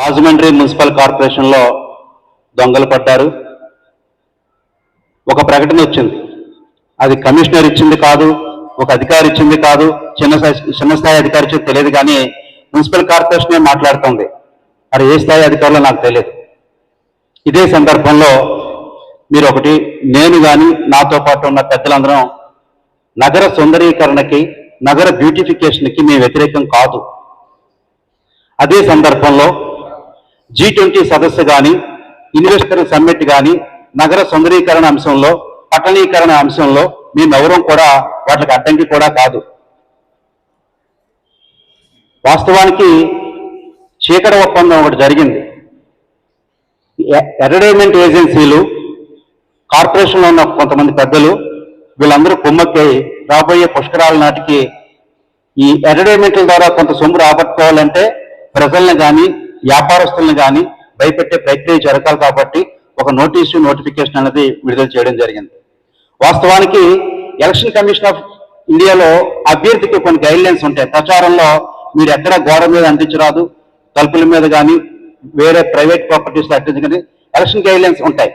Rajahmundry municipal కార్పొరేషన్లో దొంగలు పడ్డారు. ఒక ప్రకటన వచ్చింది. అది కమిషనర్ ఇచ్చింది కాదు ఒక అధికారి ఇచ్చింది కాదు చిన్న స్థాయి- చిన్న స్థాయి అధికారి ఇచ్చింది తెలియదు కానీ మున్సిపల్ కార్పొరేషన్ మాట్లాడుతుంది. మరి ఏ స్థాయి అధికారులో నాకు తెలియదు. ఇదే సందర్భంలో మీరు ఒకటి నేను కానీ నాతో పాటు ఉన్న పెద్దలందరం నగర సుందరీకరణకి నగర బ్యూటిఫికేషన్కి మేము వ్యతిరేకం కాదు. అదే సందర్భంలో జీ ట్వంటీ సదస్సు కానీ ఇన్వెస్టర్ సమ్మిట్ కానీ నగర సుందరీకరణ అంశంలో పట్టణీకరణ అంశంలో మేమెవరం కూడా వాటికి అడ్డంకి కూడా కాదు. వాస్తవానికి చీకటి ఒప్పందం ఒకటి జరిగింది. అడ్వర్టైజ్మెంట్ ఏజెన్సీలు కార్పొరేషన్లో ఉన్న కొంతమంది పెద్దలు వీళ్ళందరూ కుమ్మక్కై రాబోయే పుష్కరాల నాటికి ఈ అడ్వర్టైజ్మెంట్ల ద్వారా కొంత సొమ్ము రాబట్టుకోవాలంటే ప్రజల్ని కానీ వ్యాపారస్తులను కానీ భయపెట్టే ప్రక్రియ జరగాలి కాబట్టి ఒక నోటీసు నోటిఫికేషన్ అనేది విడుదల చేయడం జరిగింది. వాస్తవానికి ఎలక్షన్ కమిషన్ ఆఫ్ ఇండియాలో అభ్యర్థికి కొన్ని గైడ్ లైన్స్ ఉంటాయి. ప్రచారంలో మీరు ఎక్కడ గోడ మీద అంటించరాదు తలుపుల మీద కానీ వేరే ప్రైవేట్ ప్రాపర్టీస్ అంటించగానే ఎలక్షన్ గైడ్ లైన్స్ ఉంటాయి.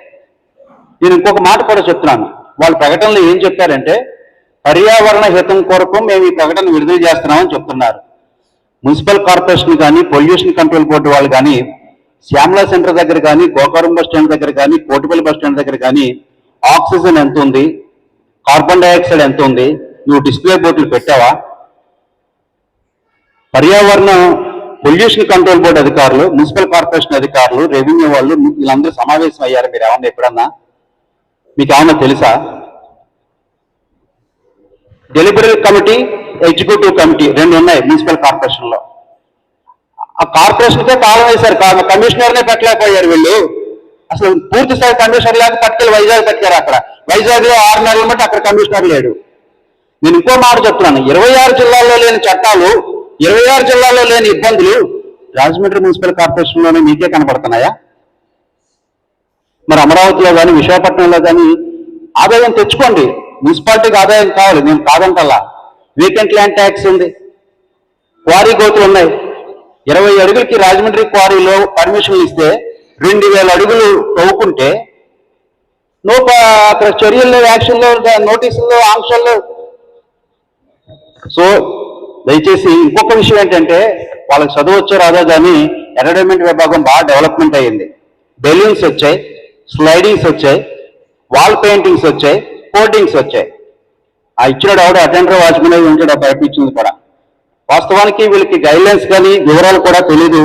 నేను ఇంకొక మాట కూడా చెప్తున్నాను. వాళ్ళ ప్రకటనలో ఏం చెప్పారంటే పర్యావరణ హితం కొరకు మేము ఈ ప్రకటన విడుదల చేస్తున్నామని చెప్తున్నారు. మున్సిపల్ కార్పొరేషన్ కానీ పొల్యూషన్ కంట్రోల్ బోర్డు వాళ్ళు కానీ శ్యామలా సెంటర్ దగ్గర కానీ గోకారం బస్ స్టాండ్ దగ్గర కానీ కోటిపల్లి బస్ స్టాండ్ దగ్గర కానీ ఆక్సిజన్ ఎంత ఉంది? కార్బన్ డైఆక్సైడ్ ఎంత ఉంది? నువ్వు డిస్ప్లే బోర్డులు పెట్టావా? పర్యావరణ పొల్యూషన్ కంట్రోల్ బోర్డు అధికారులు మున్సిపల్ కార్పొరేషన్ అధికారులు రెవెన్యూ వాళ్ళు వీళ్ళందరూ సమావేశం అయ్యారు మీరు ఏమన్నా ఎప్పుడన్నా? మీకు ఏమన్నా తెలుసా? డెలిబరీ కమిటీ ఎగ్జిక్యూటివ్ కమిటీ రెండు ఉన్నాయి మున్సిపల్ కార్పొరేషన్లో ఆ కార్పొరేషన్తో కాలం అయ్యారు వేశారు కమిషనర్నే పెట్టలేకపోయారు వీళ్ళు. అసలు పూర్తి స్థాయి కమిషనర్ లేక పట్టుకెళ్ళి వైజాగ్ పెట్టారు అక్కడ. వైజాగ్లో ఆరు నెలలు మట్టి అక్కడ కమిషనర్ లేడు. నేను ఇంకో మాట చెప్తున్నాను. ఇరవై ఆరు జిల్లాల్లో లేని చట్టాలు ఇరవై ఆరు జిల్లాల్లో లేని ఇబ్బందులు రాజమండ్రి మున్సిపల్ కార్పొరేషన్లోనే మీకే కనపడుతున్నాయా? మరి అమరావతిలో కానీ విశాఖపట్నంలో కానీ ఆదాయం తెచ్చుకోండి. మున్సిపాలిటీకి ఆదాయం కావాలి. నేను కాదంటల్లా. వీకెండ్ ల్యాండ్ ట్యాక్స్ ఉంది. క్వారీ గోతులు ఉన్నాయి. ఇరవై అడుగులకి రాజమండ్రి క్వారీలో పర్మిషన్లు ఇస్తే రెండు వేల అడుగులు తవ్వుకుంటే నో అక్కడ చర్యల్లో యాక్షన్లో నోటీసుల్లో ఆంక్షల్లో. సో దయచేసి ఇంకొక విషయం ఏంటంటే వాళ్ళకి చదువు వచ్చో రాదో కానీ ఎంటర్టైన్మెంట్ విభాగం బాగా డెవలప్మెంట్ అయ్యింది. బెలూన్స్ వచ్చాయి స్లైడింగ్స్ వచ్చాయి వాల్ పెయింటింగ్స్ వచ్చాయి కోటింగ్స్ వచ్చాయి. ఆ ఇచ్చిన ఆవిడ అటెండర్ వాచ్మెన్ అయి ఉంటాడు ఆ కూడా. వాస్తవానికి వీళ్ళకి గైడ్లైన్స్ కానీ వివరాలు కూడా తెలీదు.